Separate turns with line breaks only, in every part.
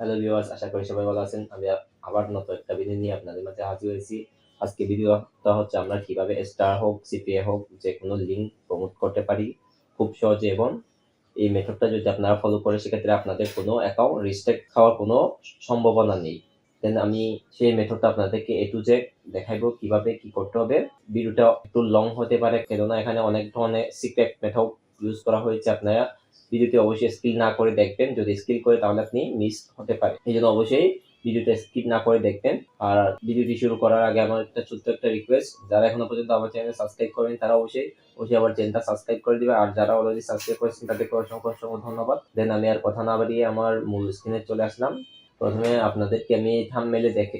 Hello viewers আশা করি সবাই ভালো আছেন। আমি আবার নতুন একটা ভিডিও নিয়ে আপনাদের মাঝে হাজির হয়েছি। আজকে ভিডিওটা হচ্ছে আমরা কীভাবে স্টার হোক সিপিএ হোক যে কোনো লিঙ্ক প্রমোট করতে পারি খুব সহজে এবং এই মেথডটা যদি আপনারা ফলো করে সেক্ষেত্রে আপনাদের কোনো অ্যাকাউন্ট রিস্ট্রিক্ট খাওয়ার কোনো সম্ভাবনা নেই। দেন আমি সেই মেথডটা আপনাদেরকে এ টু জেড দেখাইবো কীভাবে কি করতে হবে। ভিডিওটা একটু লং হতে পারে, কেননা এখানে অনেক ধরনের সিক্রেট মেথড ইউজ করা হয়েছে আপনারা। ভিডিওটি অবশ্যই স্কিল না করে দেখবেন। যদি স্কিল করে, তাহলে আপনি মিস হতে পারে এই জন্য অবশ্যই ভিডিওটা স্কিপ না করে দেখবেন। আর ভিডিওটি শুরু করার আগে আমার একটা ছোট্ট একটা রিকোয়েস্ট যারা এখনও পর্যন্ত আমার চ্যানেল সাবস্ক্রাইব করেন, তারা অবশ্যই অবশ্যই আমার চ্যানেলটা সাবস্ক্রাইব করে দিবে। আর যারা অলরেডি সাবস্ক্রাইব করেছেন, তাদেরকে অসংখ্য অসংখ্য ধন্যবাদ। দেন আমি আর কথা না বাড়িয়ে আমার মূল স্ক্রিনে চলে আসলাম। প্রথমে আপনাদেরকে আমি থামমেলে দেখে,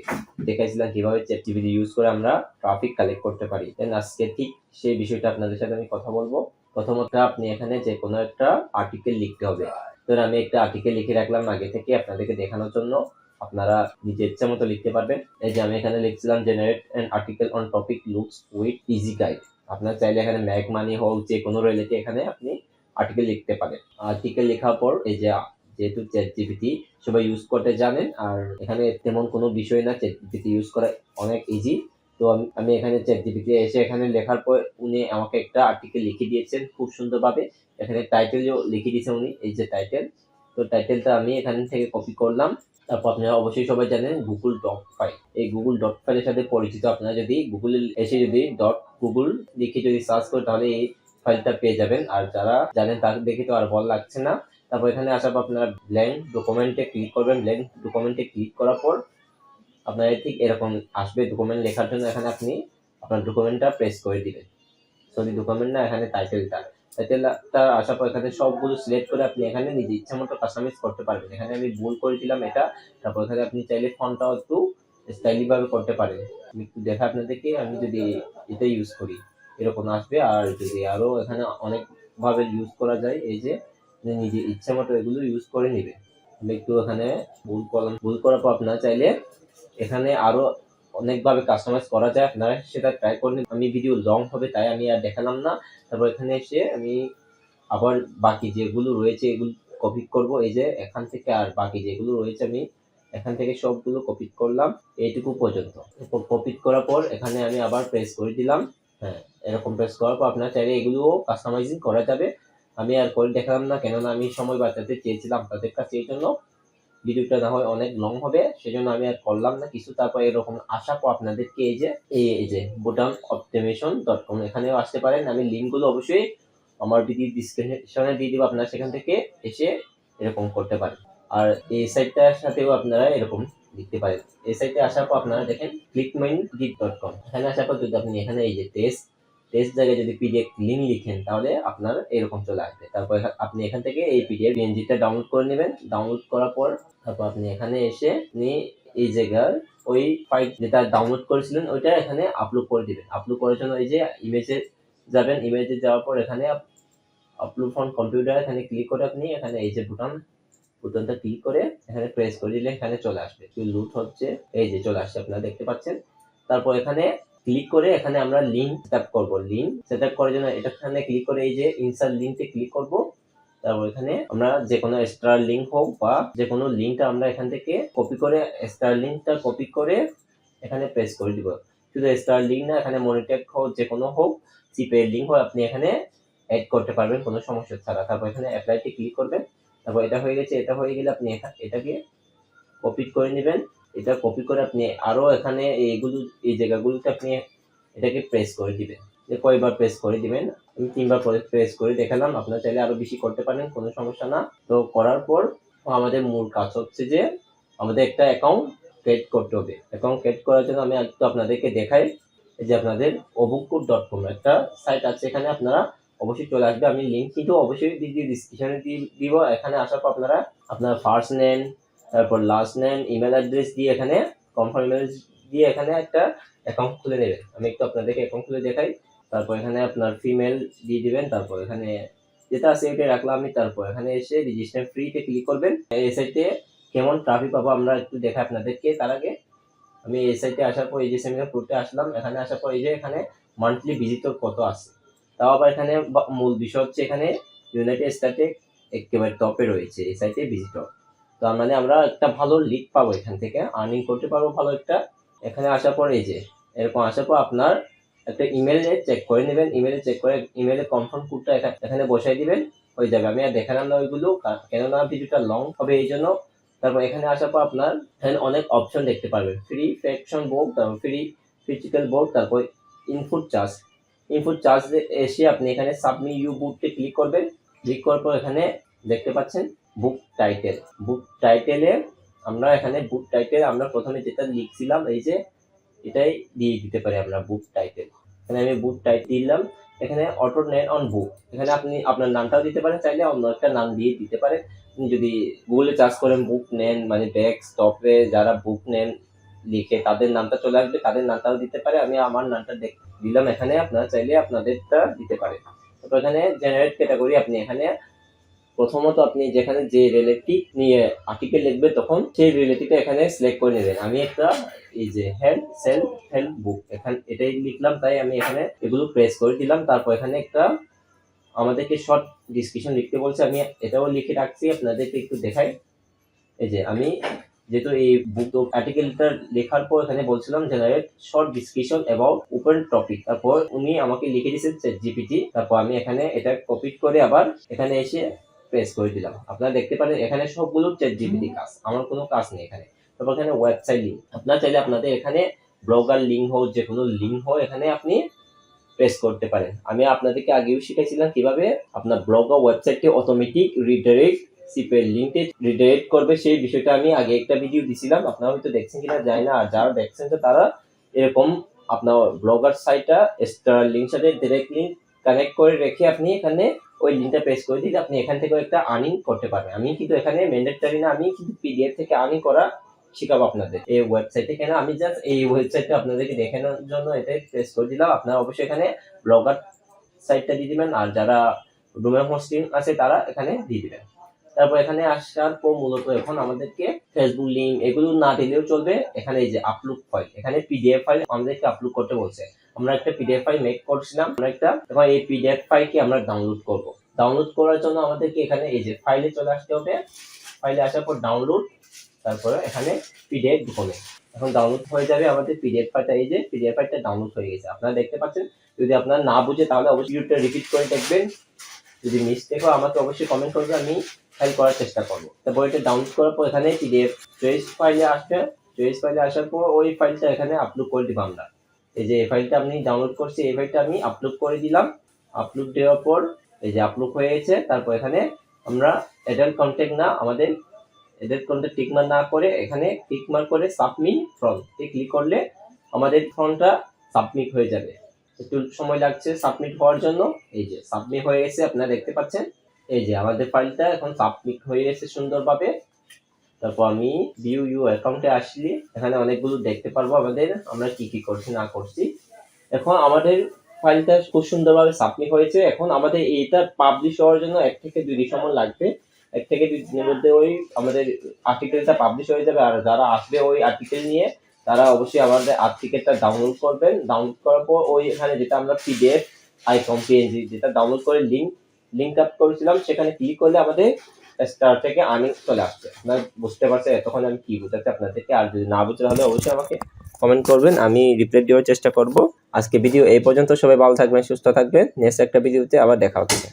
দেখাইছিলাম কীভাবে চ্যাট জিপিটি ইউজ করে আমরা ট্রাফিক কালেক্ট করতে পারি। দেন আজকে ঠিক সেই বিষয়টা আপনাদের সাথে আমি কথা বলব। প্রথমত আপনি এখানে যে কোনো একটা আর্টিকেল লিখতে হবে। ধরুন আমি একটা আর্টিকেল লিখে রাখলাম আগে থেকে আপনাদেরকে দেখানোর জন্য। আপনারা নিজের ইচ্ছা মতো লিখতে পারবেন। এই যে আমি এখানে লিখছিলাম generate an article on topic looks with easy guide আপনার চাইলে এখানে ম্যাক মানি হোক যে কোনো রিলেটে এখানে আপনি আর্টিকেল লিখতে পারেন। আর্টিকেল লেখার পর এই যে, যেহেতু চ্যাট জিপিটি সবাই ইউজ করতে জানেন, আর এখানে তেমন কোনো বিষয় না চ্যাট জিপিটি ইউজ করা অনেক ইজি তো আমি এখানে চ্যাট জিপিটি এসে এখানে লেখার পর উনি আমাকে একটা আর্টিকেল লিখে দিয়েছেন খুব সুন্দরভাবে। এখানে টাইটেলও লিখে দিয়েছেন উনি, এই যে টাইটেল তো টাইটেলটা আমি এখান থেকে কপি করলাম। তারপর আপনারা অবশ্যই সবাই জানেন গুগল ডট ফাইল এই গুগল ডট ফাইলের সাথে পরিচিত আপনারা যদি গুগলে এসে যদি ডট গুগল লিখে যদি সার্চ করেন তাহলে এই ফাইলটা পেয়ে যাবেন। আর যারা জানেন তাদের দেখে তো আর ভালো লাগছে না। তারপর এখানে আসার পর আপনারা ব্ল্যাঙ্ক ডকুমেন্টে ক্লিক করবেন। ব্ল্যাঙ্ক ডকুমেন্টে ক্লিক করার পর আপনার ঠিক এরকম আসবে ডকুমেন্ট লেখার জন্য এখানে আপনি আপনার ডকুমেন্টটা প্রেস করে দিবেন। সরি ডকুমেন্ট না এখানে টাইটেলটা টাইটেলটা আসার পর এখানে সবগুলো সিলেক্ট করে আপনি এখানে নিজে ইচ্ছা মতো কাস্টমাইজ করতে পারবেন। এখানে আমি ভুল করে দিলাম এটা। তারপর এখানে আপনি চাইলে ফন্টটাও একটু স্টাইলি ভাবে করতে পারেন। একটু দেখা আপনাদেরকে, আমি যদি এটা ইউজ করি, এরকম আসবে। আর যদি আরও এখানে অনেক ভাবে ইউজ করা যায়, এই যে নিজে ইচ্ছা মতো এগুলো ইউজ করে নেবেন। আমি একটু এখানে ভুল করলাম। ভুল করার পর আপনারা চাইলে এখানে আরও অনেকভাবে কাস্টমাইজ করা যায়। আপনারা সেটা ট্রাই করে নিন। আমি ভিডিও লং হবে, তাই আমি আর দেখালাম না। তারপর এখানে এসে আমি আবার বাকি যেগুলো রয়েছে, এগুলো কপি করব। এই যে এখান থেকে আর বাকি যেগুলো রয়েছে, আমি এখান থেকে সবগুলো কপি করলাম। এইটুকু পর্যন্ত। কপি করার পর এখানে আমি আবার প্রেস করে দিলাম। হ্যাঁ এরকম প্রেস করার পর আপনার চাইলে এগুলোও কাস্টমাইজিং করা যাবে। আমি আর করে দেখালাম না, কেননা আমি সময় বাঁচাতে চেয়েছিলাম তাদের কাছে, এই জন্য ভিডিওটা না হয় অনেক লং হবে, সেজন্য আমি আর করলাম না। কিছু তারপর এরকম আশা পর আপনাদেরকে এই যে এই যে বোটাম অপটিমেশন ডট কম এখানেও আসতে পারেন। আমি লিঙ্কগুলো অবশ্যই আমার ভিডিও ডিসক্রিপশনে দিয়ে দিব, আপনারা সেখান থেকে এসে এরকম করতে পারেন। আর এই সাইটটার সাথেও আপনারা এরকম লিখতে পারেন। এই সাইটে আসার পর আপনারা দেখেন ক্লিকমাইন গিট ডট কম এখানে আসার পর যদি আপনি এখানে এই যে টেস্ট টেস্ট জায়গায় যদি পিডিএফ লিঙ্ক লিখেন, তাহলে আপনার এরকম চলে আসবে। তারপর আপনি এখান থেকে এই পিডিএফ বিএনজিটা ডাউনলোড করে নেবেন। ডাউনলোড করার পর তারপর আপনি এখানে এসে আপনি এই জায়গার ওই ফাইল যেটা ডাউনলোড করেছিলেন, ওইটা এখানে আপলোড করে দিবেন। আপলোড করার জন্য এই যে ইমেজে যাবেন ইমেজে যাওয়ার পর এখানে আপলোড ফ্রম কম্পিউটার এখানে ক্লিক করে আপনি এখানে এই যে বুটান বুটনটা ক্লিক করে এখানে প্রেস করে দিলে এখানে চলে আসবে। লুট হচ্ছে, এই যে চলে আসছে, আপনারা দেখতে পাচ্ছেন। তারপর এখানে ক্লিক করে এখানে আমরা লিঙ্ক সেট করব। লিঙ্ক সেট আপ করার জন্য এটাখানে ক্লিক করে এই যে ইনসার্ট লিঙ্কে ক্লিক করব। তারপর এখানে আমরা যে কোনো স্টার লিঙ্ক হোক বা যে কোনো লিঙ্কটা আমরা এখান থেকে কপি করে স্টার লিঙ্কটা কপি করে এখানে প্রেস করে দিব। শুধু স্টার লিঙ্ক না, এখানে মনিটেক হোক যে কোনো হোক সিপের লিঙ্ক হোক, আপনি এখানে অ্যাড করতে পারবেন, কোনো সমস্যা ছাড়া। তারপর এখানে অ্যাপ্লাইতে ক্লিক করবেন। তারপর এটা হয়ে গেছে, এটা হয়ে গেলে আপনি এটাকে কপি করে নেবেন। এটা কপি করে আপনি আরও এখানে এইগুলো, এই জায়গাগুলোতে আপনি এটাকে প্রেস করে দিবেন। যে কয়বার প্রেস করে দিবেন, আমি তিনবার পরে প্রেস করে দেখালাম। আপনারা চাইলে আরও বেশি করতে পারেন, কোনো সমস্যা না। তো করার পর আমাদের মূল কাজ হচ্ছে যে আমাদের একটা অ্যাকাউন্ট ক্রিয়েট করতে হবে। অ্যাকাউন্ট ক্রিয়েট করার জন্য আমি একটু আপনাদেরকে দেখাই। যে আপনাদের অবুকুর ডট কম একটা সাইট আছে, এখানে আপনারা অবশ্যই চলে আসবে। আমি লিঙ্ক কিন্তু অবশ্যই দিয়ে ডিসক্রিপশনে দিয়ে দিব। এখানে আসার পর আপনারা আপনার ফার্স্ট নেন তারপর লাস্ট নেন ইমেল অ্যাড্রেস দিয়ে এখানে কনফার্ম ইমেল দিয়ে এখানে একটা অ্যাকাউন্ট খুলে নেবেন আমি একটু আপনাদেরকে অ্যাকাউন্ট খুলে দেখাই। তারপর এখানে আপনার ফিমেল দিয়ে দিবেন, তারপর এখানে যেটা আছে এটা রাখলাম আমি, তারপর এখানে এসে রেজিস্টার ফ্রিতে ক্লিক করবেন। এই সাইটে কেমন ট্রাফিক পাবো আমরা একটু দেখাই আপনাদেরকে তার আগে। আমি এই সাইটে আসার পর এই যে সেমিনার পড়তে আসলাম, এখানে আসার পর এই যে এখানে মান্থলি ভিজিটর কত আছে। তাও আবার এখানে মূল বিষয় হচ্ছে এখানে ইউনাইটেড স্টেটে একেবারে টপে রয়েছে, এই সাইটে ভিজিটর তার মানে আমরা একটা ভালো লিড পাবো এখান থেকে আর্নিং করতে পারব ভালো একটা। এখানে আসার পর এই যে, এরকম আসার পর আপনার একটা ইমেলে চেক করে নেবেন ইমেলে চেক করে ইমেলে কনফার্ম কোডটা এখানে বসাই দিবেন, হয়ে যাবে। আমি আর দেখালাম না ওইগুলো কেননা ভিডিওটা লং হবে এই জন্য। তারপর এখানে আসার পর আপনার এখানে অনেক অপশন দেখতে পারবেন। ফ্রি ফ্র্যাকশন বোর্ড তারপর ফ্রি ফিজিক্যাল বোর্ড তারপর ইনপুট চার্জ ইনপুট চার্জ এসে আপনি এখানে সাবমি ইউ বুকতে ক্লিক করবেন। ক্লিক করার পর এখানে দেখতে পাচ্ছেন বুক টাইটেল বুক টাইটেলে আমরা এখানে বুক টাইটেল আমরা প্রথমে যেটা লিখছিলাম, এই যে এটাই দিয়ে দিতে পারি আমরা বুক টাইটেল এখানে আমি বুক টাইটেল দিলাম। এখানে অটো নেট অন বুক এখানে আপনি আপনার নামটাও দিতে পারেন, চাইলে অন্য একটা নাম দিয়ে দিতে পারেন। আপনি যদি গুগলে চার্জ করেন বুক নেন মানে ব্যাগ স্টপে যারা বুক নেন লিখে, তাদের নামটা চলে আসবে, তাদের নামটাও দিতে পারে। আমি আমার নামটা দিলাম এখানে, আপনারা চাইলে আপনাদেরটা দিতে পারেন। তো এখানে জেনারেট ক্যাটাগরি আপনি এখানে প্রথমত আপনি যেখানে যে রিলেটিভ নিয়ে আর্টিকেল লিখবে, তখন সেই রিলেটিভটা এখানে সিলেক্ট করে নেবেন। আমি একটা এই যে হেল্প সেলফ হেল্প বুক এখানে, এটাই লিখলাম, তাই আমি এখানে এগুলো প্রেস করে দিলাম। তারপর এখানে একটা আমাদেরকে শর্ট ডিসক্রিপশন লিখতে বলছে, আমি এটাও লিখে রাখছি, আপনাদেরকে একটু দেখাই। এই যে আমি যেহেতু এই বুক আর্টিকেলটা লেখার পর এখানে বলছিলাম generate short description about open topic তারপর উনি আমাকে লিখে দিয়েছেন জিপিটি তারপর আমি এখানে এটা কপি করে আবার এখানে এসে প্রেস করে দিলাম। আপনারা দেখতে পারেন এখানে সবগুলো চ্যাট জিপিটি কাজ। আমার কোনো কাজ নেই এখানে। তারপর এখানে ওয়েবসাইট লিঙ্ক আপনারা চাইলে আপনাদের এখানে ব্লগার লিঙ্ক হোক যে কোনো লিঙ্ক হোক এখানে আপনি প্রেস করতে পারেন। আমি আপনাদেরকে আগেও শিখেছিলাম কীভাবে আপনার ব্লগ বা ওয়েবসাইটকে অটোমেটিক রিডাইরেক্ট সিপের লিঙ্কে রিডাইরেক্ট করবে। সেই বিষয়টা আমি আগে একটা ভিডিও দিছিলাম। আপনারা হয়তো দেখছেন কিনা জানি না। আর যারা দেখছেন তো তারা এরকম আপনার ব্লগার সাইটটা স্টার লিঙ্ক সাথে ডিরেক্ট লিঙ্ক কানেক্ট করে রেখে আপনি এখানে ওই লিঙ্কটা পেস্ট করে দিলে আপনি এখান থেকে একটা আর্নিং করতে পারবেন। আমি কিন্তু এখানে ম্যান্ডেটরি না, আমি কিন্তু পিডিএফ থেকে আর্নিং করা শেখাবো আপনাদের। এই ওয়েবসাইটে কেন? আমি জাস্ট এই ওয়েবসাইটটা আপনাদেরকে দেখানোর জন্য এটাই প্রেস করে দিলাম। আপনারা অবশ্যই এখানে ব্লগার সাইটটা দিয়ে দিবেন, আর যারা ডোমেন হোস্টিং আছে তারা এখানে দিয়ে দিবেন। তারপর এখানে আসার পর মূলত এখন আমাদেরকে ফেসবুক লিঙ্ক এগুলো না দিলেও চলবে। এখানে এই যে আপলোড ফাইল এখানে পিডিএফ ফাইল আমাদেরকে আপলোড করতে বলছে। আমরা একটা পিডিএফ ফাইল মেক করছিলাম, আমরা একটা এখন এই পিডিএফ ফাইলকে আমরা ডাউনলোড করব। ডাউনলোড করার জন্য আমাদেরকে এখানে এই যে ফাইলে চলে আসতে হবে। ফাইলে আসার পর ডাউনলোড তারপরে এখানে পিডিএফ ঢুকবে এখন ডাউনলোড হয়ে যাবে আমাদের পিডিএফ ফাইলটা এই যে পিডিএফ ফাইলটা ডাউনলোড হয়ে গেছে। আপনারা দেখতে পাচ্ছেন, যদি আপনারা না বুঝে তাহলে অবশ্যই ভিডিওটা রিপিট করে দেখবেন। যদি মিস্টেক হয় আমাকে অবশ্যই কমেন্ট করবে, আমি ফাইল করার চেষ্টা করব। তারপর এটা ডাউনলোড করার পর এখানে পিডিএফ চয়েস ফাইলে আসবে চয়েস ফাইলে আসার পর ওই ফাইলটা এখানে আপলোড করে দিব আমরা। এই যে এই ফাইলটা আমি ডাউনলোড করছি, এই ফাইলটা আমি আপলোড করে দিলাম। আপলোড দেওয়ার পর এই যে আপলোড হয়ে গেছে, তারপর এখানে আমরা অ্যাডাল্ট কন্টেন্ট না, আমাদের এদের কন্টেন্ট টিকমার না করে এখানে টিকমার করে সাবমিট ফ্রন্ট ক্লিক করলে আমাদের ফর্মটা সাবমিট হয়ে যাবে। একটু সময় লাগছে সাবমিট হওয়ার জন্য। এই যে সাবমিট হয়ে গেছে, আপনারা দেখতে পাচ্ছেন। এই যে আমাদের ফাইলটা এখন সাবমিট হয়ে গেছে সুন্দরভাবে। তারপর আমি ভিউ ইউ অ্যাকাউন্টে আসলি এখানে অনেকগুলো দেখতে পারব আমাদের, আমরা কি কি করছি, না করছি। এখন আমাদের ফাইলটা খুব সুন্দরভাবে সাবমিট হয়েছে। এখন আমাদের এইটা পাবলিশ হওয়ার জন্য এক থেকে দুই দিন সময় লাগবে। এক থেকে দুই দিনের মধ্যে ওই আমাদের আর্টিকেলটা পাবলিশ হয়ে যাবে। আর যারা আসবে ওই আর্টিকেল নিয়ে, তারা অবশ্যই আমাদের আর্টিকেলটা ডাউনলোড করবেন। ডাউনলোড করার পর ওই এখানে যেটা আমরা পিডিএফ আইকন পিএনজি যেটা ডাউনলোড করে লিঙ্ক লিঙ্ক আপ করেছিলাম, সেখানে ক্লিক করলে আমাদের স্টার থেকে আর্নিং চলে আসছে। আপনারা বুঝতে পারছেন এতক্ষণ আমি কি বোঝাচ্ছি আপনাদেরকে, আর যদি না বুঝতে হলে অবশ্যই আমাকে কমেন্ট করবেন, আমি রিপ্লাই দেওয়ার চেষ্টা করব। আজকে ভিডিও এই পর্যন্ত, সবাই ভালো থাকবেন, সুস্থ থাকবেন। নেক্সট একটা ভিডিওতে আবার দেখা হচ্ছে।